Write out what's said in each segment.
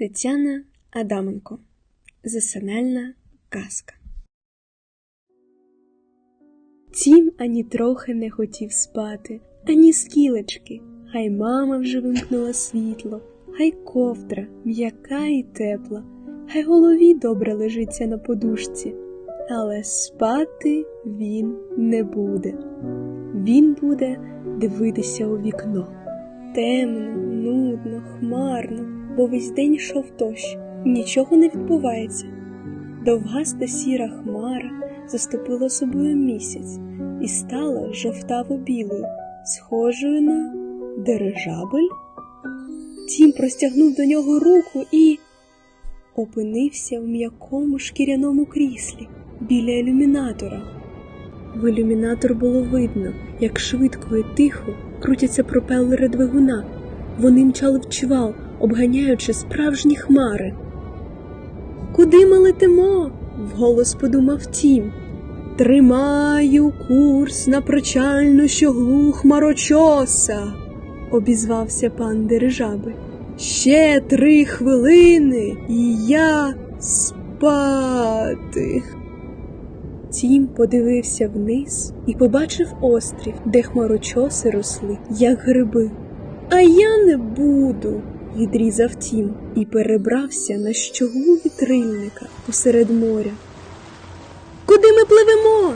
Тетяна Адаменко. Засинальна казка. Тім ані трохи не хотів спати, ані скілечки. Хай мама вже вимкнула світло, хай ковдра м'яка і тепла, хай голові добре лежиться на подушці. Але спати він не буде. Він буде дивитися у вікно. Темно, нудно, хмарно, бо весь день йшов дощ, нічого не відбувається. Довгаста сіра хмара заступила собою місяць і стала жовтаво-білою, схожою на дирижабель. Тім простягнув до нього руку і опинився в м'якому шкіряному кріслі біля ілюмінатора. В ілюмінатор було видно, як швидко і тихо крутяться пропелери двигуна. Вони мчали в чвал, обганяючи справжні хмари. Куди ми летимо? вголос подумав тім. Тримаю курс на причальну щоглу хмарочоса, обізвався пан дирижабель. Ще три хвилини, і я спати. Тім подивився вниз і побачив острів, де хмарочоси росли, як гриби. А я не буду, відрізав тім і перебрався на щоглу вітрильника посеред моря. Куди ми пливемо?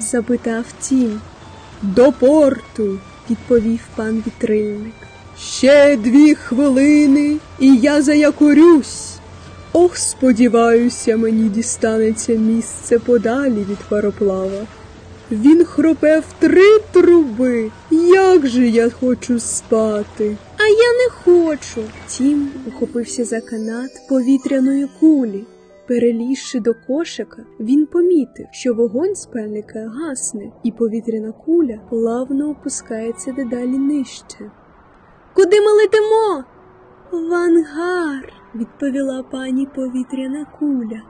запитав тім. До порту, відповів пан вітрильник. Ще дві хвилини, і я заякорюсь. Ох, сподіваюся, мені дістанеться місце подалі від пароплава. Він хропе в три труби. Як же я хочу спати? А я не хочу. Тім ухопився за канат повітряної кулі. Перелізши до кошика, він помітив, що вогонь спальника гасне, і повітряна куля плавно опускається дедалі нижче. Куди ми летимо? В ангар, відповіла пані повітряна куля.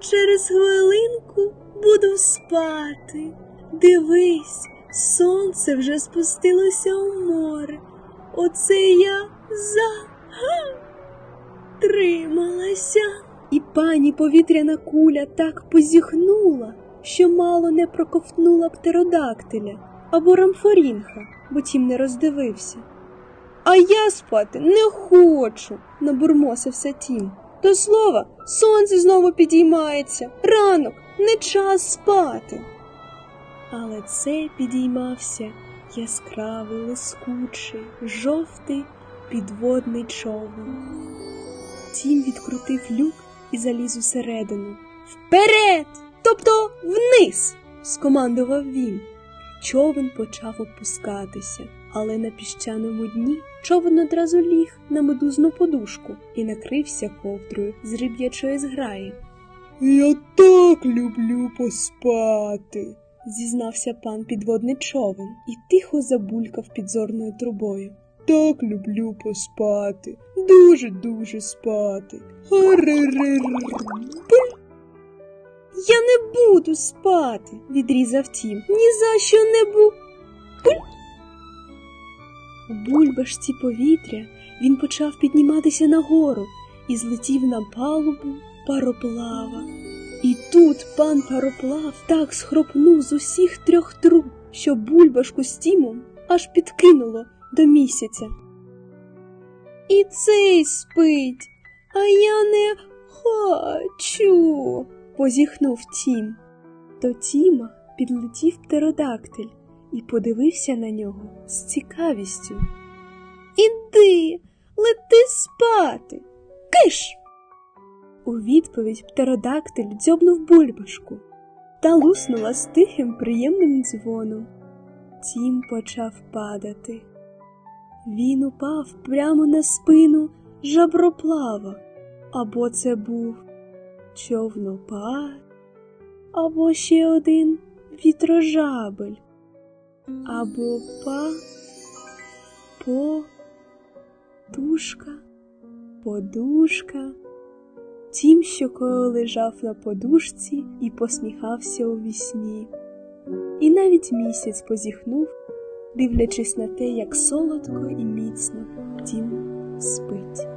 Через хвилинку буду спати. Дивись, сонце вже спустилося у море. Оце я за Га! трималася. І пані повітряна куля так позіхнула, що мало не проковтнула птеродактиля або рамфорінха, бо тім не роздивився. А я спати не хочу, набурмосився тім. До слова, сонце знову підіймається. Ранок, не час спати. Але це підіймався яскравий, лискучий, жовтий підводний човен. Тім відкрутив люк і заліз усередину. Вперед! Тобто вниз! скомандував він. Човен почав опускатися, але на піщаному дні човен одразу ліг на медузну подушку і накрився ковдрою з риб'ячої зграї. Я так люблю поспати, зізнався пан підводний човен і тихо забулькав підзорною трубою. Так люблю поспати, дуже дуже спати. Я не буду спати, відрізав тім. Ні за що не бу. Пуль. У бульбашці повітря він почав підніматися нагору і злетів на палубу пароплава. І тут пан пароплав так схропнув з усіх трьох труб, що бульбашку з тімом аж підкинуло до місяця. І цей спить, а я не хочу, позіхнув тім. До Тіма підлетів птеродактиль і подивився на нього з цікавістю. Іди, лети спати, киш. У відповідь птеродактиль дзьобнув бульбашку та луснула з тихим приємним дзвоном. Тім почав падати. Він упав прямо на спину жаброплава, або це був човнопад, або ще один вітрожабель, або па, по, тушка, подушка. Тім що щокою лежав на подушці і посміхався у вісні. І навіть місяць позіхнув, дивлячись на те, як солодко і міцно Тім спить.